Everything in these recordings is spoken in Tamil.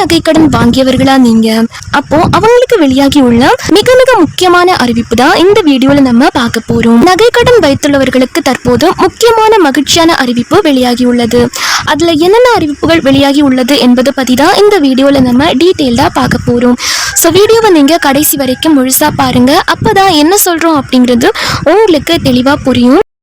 நகைக்கடன் வாங்கியவர்களா நீங்க? அப்போ அவங்களுக்கு வெளியாகி உள்ள மிக மிக முக்கியமான அறிவிப்பு தான் இந்த வீடியோல நம்ம பார்க்க போறோம். நகைக்கடன் வைத்துள்ளவர்களுக்கு தற்போது முக்கியமான மகிழ்ச்சியான அறிவிப்பு வெளியாகி உள்ளது அதுல என்னென்ன அறிவிப்புகள் வெளியாகி உள்ளது என்பது பத்தி தான் இந்த வீடியோல நம்ம டீட்டெயில்டா பார்க்க போறோம். ஸோ வீடியோவை நீங்க கடைசி வரைக்கும் முழுசா பாருங்க. அப்பதான் என்ன சொல்றோம் அப்படிங்கிறது உங்களுக்கு தெளிவா புரியும்.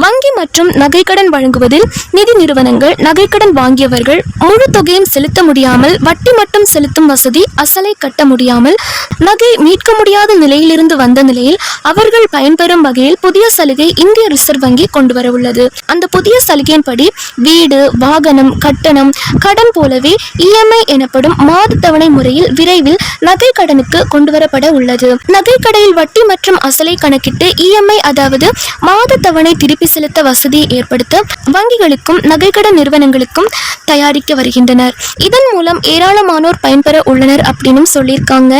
வங்கி மற்றும் நகைக்கடன் வழங்குவதில் நிதி நிறுவனங்கள் நகைக்கடன் வாங்கியவர்கள் முழு தொகையும் செலுத்த முடியாமல் வட்டி மட்டும் செலுத்தும் வசதி அசலை கட்ட முடியாமல் நகை மீட்க முடியாத நிலையிலிருந்து வந்த நிலையில் அவர்கள் பயன்பெறும் வகையில் புதிய சலுகை இந்திய ரிசர்வ் வங்கி கொண்டு வர உள்ளது. அந்த புதிய சலுகையின்படி வீடு வாகனம் கட்டணம் கடன் போலவே இஎம்ஐ எனப்படும் மாத தவணை முறையில் விரைவில் நகை கடனுக்கு கொண்டு வரப்பட உள்ளது. நகை கடையில் வட்டி மற்றும் அசலை கணக்கிட்டு இஎம்ஐ அதாவது மாத தவணை திருப்பி செலுத்த வசதியை ஏற்படுத்த வங்கிகளுக்கும் நகைக்கடன் நிறுவனங்களுக்கும் தயாரிக்க வருகின்றனர். இதன் மூலம் ஏராளமானோர் பயன்பெற உள்ளனர் அப்படின்னு சொல்லியிருக்காங்க.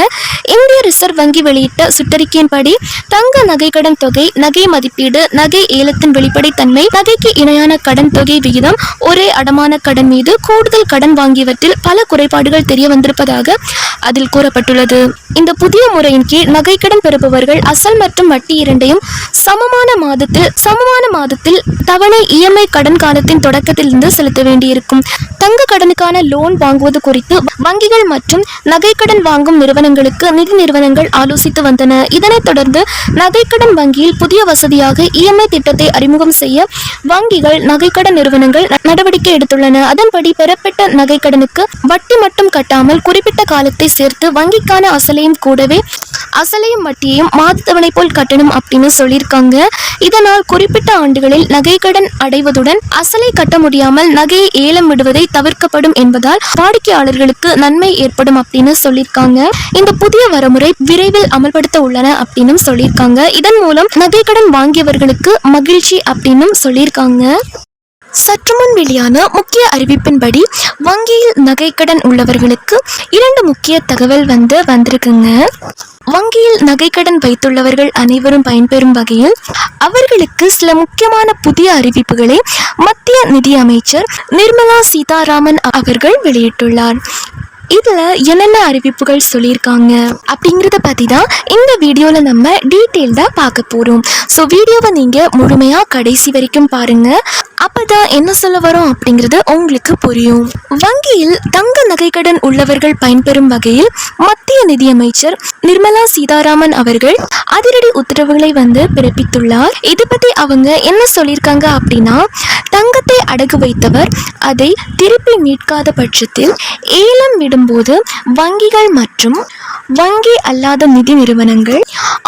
இந்திய ரிசர்வ் வங்கி வெளியிட்ட சுற்றறிக்கையின்படி தங்க நகைக்கடன் தொகை நகை மதிப்பீடு நகை ஏலத்தின் வெளிப்படைத்தன்மை நகைக்கு இணையான கடன் தொகை விகிதம் ஒரே அடமான கடன் மீது கூடுதல் கடன் வாங்கியவற்றில் பல குறைபாடுகள் தெரிய வந்திருப்பதாக அதில் கூறப்பட்டுள்ளது. இந்த புதிய முறையின் கீழ் நகைக்கடன் பெறுபவர்கள் அசல் மற்றும் வட்டி இரண்டையும் சமமான மாதத்தில் சமமான மாதத்தில் தவணை இஎம்ஐ கடன் காலத்தின் தொடக்கத்திலிருந்து செலுத்த வேண்டியிருக்கும். தங்க கடனுக்கான லோன் வாங்குவது குறித்து வங்கிகள் மற்றும் நகைக்கடன் வாங்கும் நிறுவனங்களுக்கு நிதி நிறுவனங்கள் ஆலோசித்து வந்தன. இதனைத் தொடர்ந்து நகைக்கடன் வங்கியில் புதிய வசதியாக இஎம்ஐ திட்டத்தை அறிமுகம் செய்ய வங்கிகள் நகைக்கடன் நிறுவனங்கள் நடவடிக்கை எடுத்துள்ளன. அதன்படி பெறப்பட்ட நகைக்கடனுக்கு வட்டி மட்டும் கட்டாமல் குறிப்பிட்ட காலத்தை சேர்த்து வங்கிக்கான அசலையும் கூடவே அசலையும் வட்டியையும் மாதத்தவணை போல் கட்டணும் அப்படின்னு சொல்லியிருக்காங்க. இதனால் குறிப்பிட்ட ஆண்டுகளில் நகைக்கடன் அடைவதுடன் அசலை கட்ட முடியாமல் நகையை ஏலம் விடுவதை தவிர்க்கப்படும் என்பதால் வாடிக்கையாளர்களுக்கு நன்மை ஏற்படும் அப்படின்னு சொல்லியிருக்காங்க. இந்த புதிய வரமுறை விரைவில் அமல்படுத்த உள்ளன அப்படின்னு சொல்லியிருக்காங்க. இதன் மூலம் நகைக்கடன் வாங்கியவர்களுக்கு மகிழ்ச்சி அப்படின்னும் சொல்லியிருக்காங்க. சற்று முன் வெளியான முக்கிய அறிவிப்பின்படி வங்கியில் நகைக்கடன் உள்ளவர்களுக்கு இரண்டு முக்கிய தகவல் வந்து வந்திருக்குங்க. வங்கியில் நகைக்கடன் வைத்துள்ளவர்கள் அனைவரும் பயன்பெறும் வகையில் அவர்களுக்கு சில முக்கியமான புதிய அறிவிப்புகளை மத்திய நிதி அமைச்சர் நிர்மலா சீதாராமன் அவர்கள் வெளியிட்டுள்ளார். இதில் என்னென்ன அறிவிப்புகள் சொல்லியிருக்காங்க அப்படிங்கிறத பற்றி தான் இந்த வீடியோவில் நம்ம டீட்டெயில்டாக பார்க்க போகிறோம் ஸோ வீடியோவை நீங்கள் முழுமையாக கடைசி வரைக்கும் பாருங்கள் அப்போ தான் என்ன சொல்ல வரோம் அப்படிங்கிறது உங்களுக்கு புரியும். வங்கியில் தங்க நகைக்கடன் உள்ளவர்கள் பயன்பெறும் வகையில் மத்திய நிதியமைச்சர் நிர்மலா சீதாராமன் அவர்கள் அதிரடி உத்தரவுகளை வந்து பிறப்பித்துள்ளார். இதை பற்றி அவங்க என்ன சொல்லியிருக்காங்க அப்படின்னா தங்கத்தை அடகு வைத்தவர் அதை திருப்பி மீட்காத பட்சத்தில் ஏலம் விடும்போது வங்கிகள் மற்றும் வங்கி அல்லாத நிதி நிறுவனங்கள்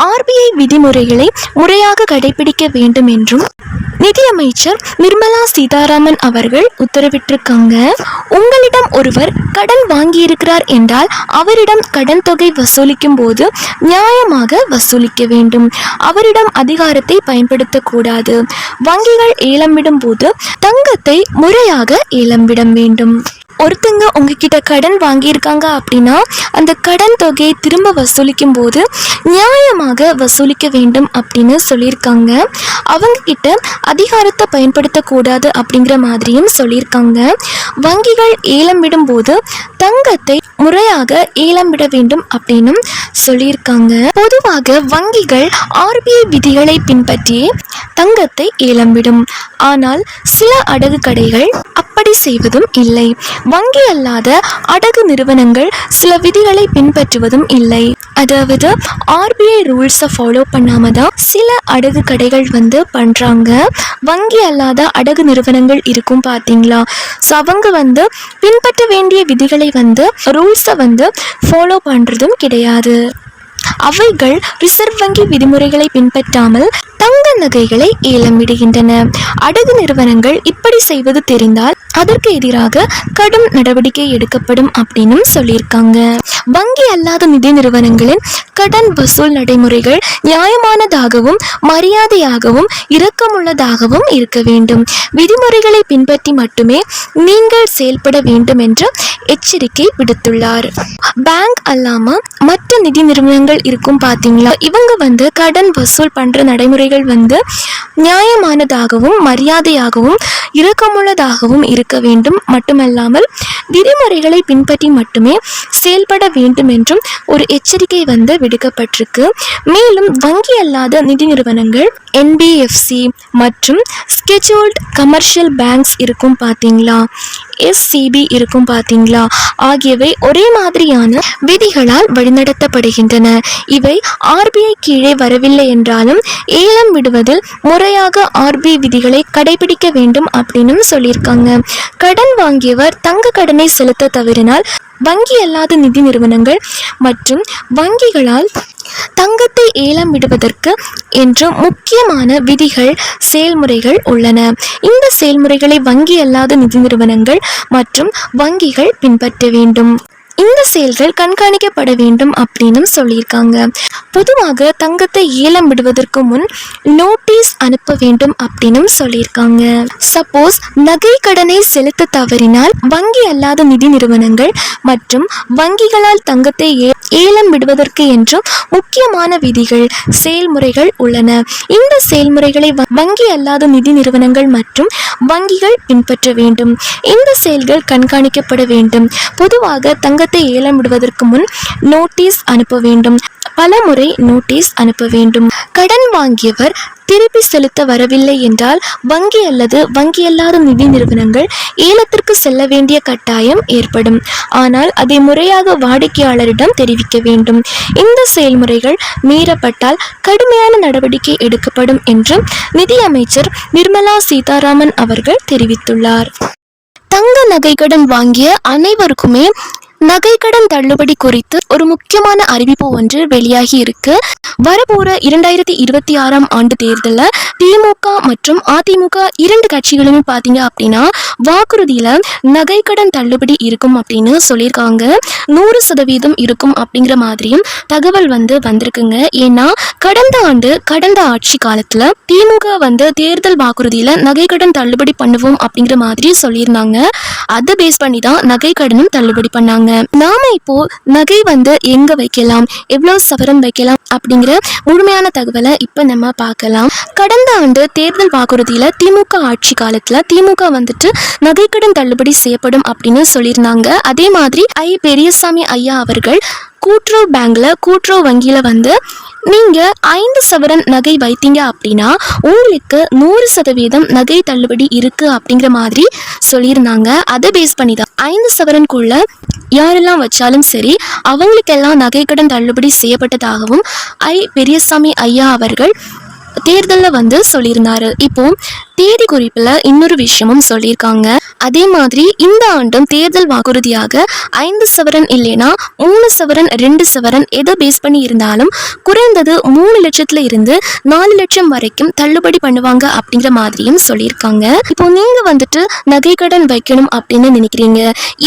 ஆர்பிஐ விதிமுறைகளை முறையாக கடைபிடிக்க வேண்டும் என்றும் நிதியமைச்சர் நிர்மலா சீதாராமன் அவர்கள் உத்தரவிட்டிருக்காங்க. உங்களிடம் ஒருவர் கடன் வாங்கியிருக்கிறார் என்றால் அவரிடம் கடன் தொகை வசூலிக்கும் போது நியாயமாக வசூலிக்க வேண்டும். அவரிடம் அதிகாரத்தை பயன்படுத்தக்கூடாது வங்கிகள் ஏலம் விடும் போது தங்கத்தை முறையாக ஏலம் விட வேண்டும். ஒருத்தங்க உங்ககிட்ட கடன் வாங்கியிருக்காங்க அப்படின்னா அந்த கடன் தொகையை திரும்ப வசூலிக்கும் போது நியாயமாக வசூலிக்க வேண்டும் அப்படின்னு சொல்லியிருக்காங்க. அவங்க கிட்ட அதிகாரத்தை பயன்படுத்தக்கூடாது அப்படிங்கிற மாதிரியும் சொல்லியிருக்காங்க. வங்கிகள் ஏலம் விடும்போது தங்கத்தை முறையாக ஏலம் விட வேண்டும் அப்படின்னும் சொல்லியிருக்காங்க. பொதுவாக வங்கிகள் ஆர்பிஐ விதிகளை பின்பற்றி தங்கத்தை ஏலம் விடும். ஆனால் சில அடகு கடைகள் அப்படி செய்வதும் இல்லை. வங்கி அல்லாத அடகு நிறுவனங்கள் சில விதி விதிகளை பின்பற்றுவதும் இல்லை. அதாவது ஆர்பிஐ ரூல்ஸை ஃபாலோ பண்ணாம தான் சில அடகு கடைகள் வந்து பண்றாங்க. வங்கி அல்லாத அடகு நிறுவனங்கள் இருக்கும் பாத்தீங்களா? ஸோ அவங்க வந்து பின்பற்ற வேண்டிய விதிகளை வந்து ரூல்ஸை வந்து ஃபாலோ பண்றதும் கிடையாது. அவைகள் ரிசர்வ் வங்கி விதிமுறைகளை பின்பற்றாமல் தங்க நகைகளை ஏலமிடுகின்றன. அடகு நிறுவனங்கள் இப்படி செய்வது தெரிந்தால் அதற்கு எதிராக கடும் நடவடிக்கை எடுக்கப்படும் அப்படின்னும் சொல்லியிருக்காங்க. வங்கி அல்லாத நிதி நிறுவனங்களின் கடன் வசூல் நடைமுறைகள் நியாயமானதாகவும் மரியாதையாகவும் இரக்கமுள்ளதாகவும் இருக்க வேண்டும். விதிமுறைகளை பின்பற்றி மட்டுமே நீங்கள் செயல்பட வேண்டும் என்று எச்சரிக்கை விடுத்துள்ளார். பேங்க் அல்லாம மற்ற நிதி நிறுவனங்கள் இருக்கும் பார்த்தீங்களா இவங்க வந்து கடன் வசூல் பண்ற நடைமுறைகள் வந்து நியாயமானதாகவும் மரியாதையாகவும் இரக்கமுள்ளதாகவும் இருக்க வேண்டும். மட்டுமல்லாமல் விதிமுறைகளை பின்பற்றி மட்டுமே செயல்பட வேண்டும் என்றும் ஒரு எச்சரிக்கை வந்து விடுக்கப்பட்டிருக்கு. மேலும் வங்கி அல்லாத நிதி நிறுவனங்கள் என்பிஎஃப்சி மற்றும் ஸ்கெட்யூல்ட் கமர்ஷியல் பேங்க்ஸ் இருக்கும் பார்த்தீங்களா எஸ்சிபி இருக்கும் பார்த்தீங்களா ஆகியவை ஒரே மாதிரியான விதிகளால் வழிநடத்தப்படுகின்றன. இவை ஆர்பிஐ கீழே வரவில்லை என்றாலும் ஏலம் விடுவதில் முறையாக ஆர்பிஐ விதிகளை கடைபிடிக்க வேண்டும் அப்படின்னு சொல்லியிருக்காங்க. கடன் வாங்கியவர் தங்க கடனை செலுத்த தவறினால் வங்கி அல்லாத நிதி நிறுவனங்கள் மற்றும் வங்கிகளால் தங்கத்தை ஏலம் விடுவதற்கு என்று முக்கியமான விதிகள் செயல்முறைகள் உள்ளன. இந்த செயல்முறைகளை வங்கி அல்லாத நிதி நிறுவனங்கள் மற்றும் வங்கிகள் பின்பற்ற வேண்டும். இந்த செயல்கள் கண்காணிக்கப்பட வேண்டும் அப்படின்னு சொல்லியிருக்காங்க. பொதுவாக தங்கத்தை ஏலம் விடுவதற்கு முன் நோட்டீஸ் அனுப்ப வேண்டும் அப்படின்னு சொல்லியிருக்காங்க. சப்போஸ் நகை கடனை செலுத்த தவறினால் வங்கி அல்லாத நிதி நிறுவனங்கள் மற்றும் வங்கிகளால் தங்கத்தை ஏலம் விடுவதற்கு என்றும் முக்கியமான விதிகள் செயல்முறைகள் உள்ளன. இந்த செயல்முறைகளை வங்கி அல்லாத நிதி நிறுவனங்கள் மற்றும் வங்கிகள் பின்பற்ற வேண்டும். இந்த செயல்கள் கண்காணிக்கப்பட வேண்டும். பொதுவாக தங்க தங்கத்தை ஏலம் விடுவதற்கு முன் நோட்டீஸ் அனுப்ப வேண்டும். பல முறை நோட்டீஸ் அனுப்ப வேண்டும். கடன் வாங்கியவர் திருப்பி செலுத்த வரவில்லை என்றால் வங்கி அல்லது வங்கி அல்லாத நிதி நிறுவனங்கள் ஏலத்திற்கு செல்ல வேண்டிய கட்டாயம் ஏற்படும். ஆனால் அதை முறையாக வாடிக்கையாளரிடம் தெரிவிக்க வேண்டும். இந்த செயல்முறைகள் மீறப்பட்டால் கடுமையான நடவடிக்கை எடுக்கப்படும் என்றும் நிதியமைச்சர் நிர்மலா சீதாராமன் அவர்கள் தெரிவித்துள்ளார். தங்க நகைக்கடன் வாங்கிய அனைவருக்குமே நகைக்கடன் தள்ளுபடி குறித்து ஒரு முக்கியமான அறிவிப்பு ஒன்று வெளியாகி இருக்கு. வரப்போற இரண்டாயிரத்தி இருபத்தி ஆறாம் ஆண்டு தேர்தலில் திமுக மற்றும் அதிமுக இரண்டு கட்சிகளுமே பார்த்தீங்க அப்படின்னா வாக்குறுதியில நகைக்கடன் தள்ளுபடி இருக்கும் அப்படின்னு சொல்லியிருக்காங்க. நூறு சதவீதம் இருக்கும் அப்படிங்கிற மாதிரியும் தகவல் வந்து வந்திருக்குங்க. ஏன்னா கடந்த ஆண்டு கடந்த ஆட்சி காலத்தில் திமுக வந்து தேர்தல் வாக்குறுதியில் நகைக்கடன் தள்ளுபடி பண்ணுவோம் அப்படிங்கிற மாதிரி சொல்லியிருந்தாங்க. அதை பேஸ் பண்ணி தான் நகை கடனும் தள்ளுபடி பண்ணாங்க. நாம இப்போ நகை வந்து எங்க வைக்கலாம்? எவ்வளவு சவரன் வைக்கலாம்? அப்படிங்கிற முழுமையான தகவலை இப்ப நம்ம பார்க்கலாம். கடந்த ஆண்டு தேர்தல் வாக்குறுதியில திமுக ஆட்சி காலத்துல திமுக வந்துட்டு நகைக்கடன் தள்ளுபடி செய்யப்படும் அப்படின்னு சொல்லியிருந்தாங்க. அதே மாதிரி ஐ. பெரியசாமி ஐயா அவர்கள் கூட்டுறவு பேங்கில் கூட்டுறவு வங்கியில் வந்து நீங்கள் ஐந்து சவரன் நகை வைத்தீங்க அப்படின்னா உங்களுக்கு நூறு சதவீதம் நகை தள்ளுபடி இருக்குது அப்படிங்கிற மாதிரி சொல்லியிருந்தாங்க. அதை பேஸ் பண்ணி தான் ஐந்து சவரனுக்குள்ள யாரெல்லாம் வச்சாலும் சரி அவங்களுக்கெல்லாம் நகைக்கடன் தள்ளுபடி செய்யப்பட்டதாகவும் ஐ. பெரியசாமி ஐயா அவர்கள் தேர்தலில் வந்து சொல்லியிருந்தார். இப்போ தேதி குறிப்பில் இன்னொரு விஷயமும் சொல்லியிருக்காங்க. அதே மாதிரி இந்த ஆண்டும் தேர்தல் வாக்குறுதியாக ஐந்து சவரன் இல்லைனா மூணு சவரன் ரெண்டு சவரன் எதை பேஸ் பண்ணி இருந்தாலும் குறைந்தது மூணு லட்சத்துல இருந்து நாலு லட்சம் வரைக்கும் தள்ளுபடி பண்ணுவாங்க அப்படிங்கிற மாதிரியும் சொல்லியிருக்காங்க. இப்போ நீங்க வந்துட்டு நகை கடன் வைக்கணும் அப்படின்னு நினைக்கிறீங்க.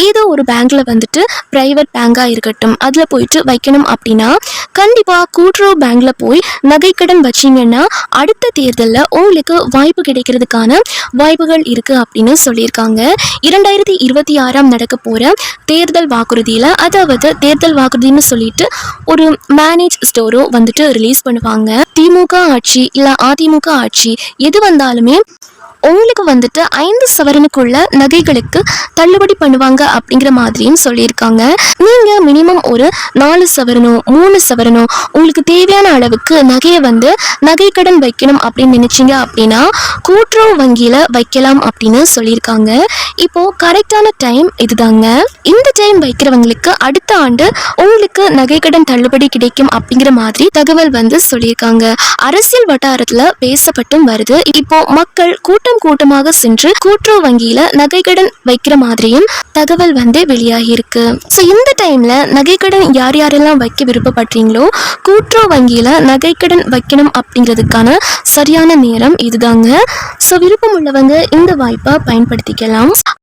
ஏதோ ஒரு பேங்க்ல வந்துட்டு பிரைவேட் பேங்கா இருக்கட்டும் அதுல போயிட்டு வைக்கணும் அப்படின்னா கண்டிப்பா கூட்டுறவு பேங்க்ல போய் நகை கடன் வச்சீங்கன்னா அடுத்த தேர்தலில் உங்களுக்கு வாய்ப்பு கிடைக்கிற கிடைக்கிறதுக்கான வாய்ப்புகள் இருக்கு அப்படின்னு சொல்லியிருக்காங்க. இரண்டாயிரத்தி இருபத்தி ஆறாம் நடக்க போற தேர்தல் வாக்குறுதியில அதாவது தேர்தல் வாக்குறுதின்னு சொல்லிட்டு ஒரு மேனேஜ் ஸ்டோரோ வந்துட்டு ரிலீஸ் பண்ணுவாங்க. திமுக ஆட்சி இல்ல அதிமுக ஆட்சி எது வந்தாலுமே உங்களுக்கு வந்துட்டு ஐந்து சவரனுக்குள்ள நகைகளுக்கு தள்ளுபடி பண்ணுவாங்க அப்படிங்கிற மாதிரியும் சொல்லியிருக்காங்க. நீங்க மினிமம் ஒரு நாலு சவரனோ மூணு சவரனோ உங்களுக்கு தேவையான அளவுக்கு நகையை வந்து நகை கடன் வைக்கணும் அப்படின்னு நினைச்சீங்க அப்படின்னா கூட்டுறவு வங்கியில வைக்கலாம் அப்படின்னு சொல்லியிருக்காங்க. இப்போ கரெக்டான டைம் இதுதாங்க. இந்த டைம் வைக்கிறவங்களுக்கு அடுத்த ஆண்டு உங்களுக்கு நகை கடன் தள்ளுபடி கிடைக்கும் அப்படிங்கிற மாதிரி தகவல் வந்து சொல்லியிருக்காங்க. அரசியல் வட்டாரத்துல பேசப்பட்டும் வருது. இப்போ மக்கள் கூட்ட கூட்டம் கூட்டமாக சென்று கூட்டுறவு வங்கியில நகைக்கடன் வைக்கிற மாதிரியும் தகவல் வந்து வெளியாகியிருக்கு. ஸோ இந்த டைம்ல நகைக்கடன் யார் யாரெல்லாம் வைக்க விருப்பப்படுறீங்களோ கூட்டுறவு வங்கியில நகைக்கடன் வைக்கணும் அப்படிங்கிறதுக்கான சரியான நேரம் இதுதாங்க. ஸோ விருப்பம் உள்ளவங்க இந்த வாய்ப்பை பயன்படுத்திக்கலாம்.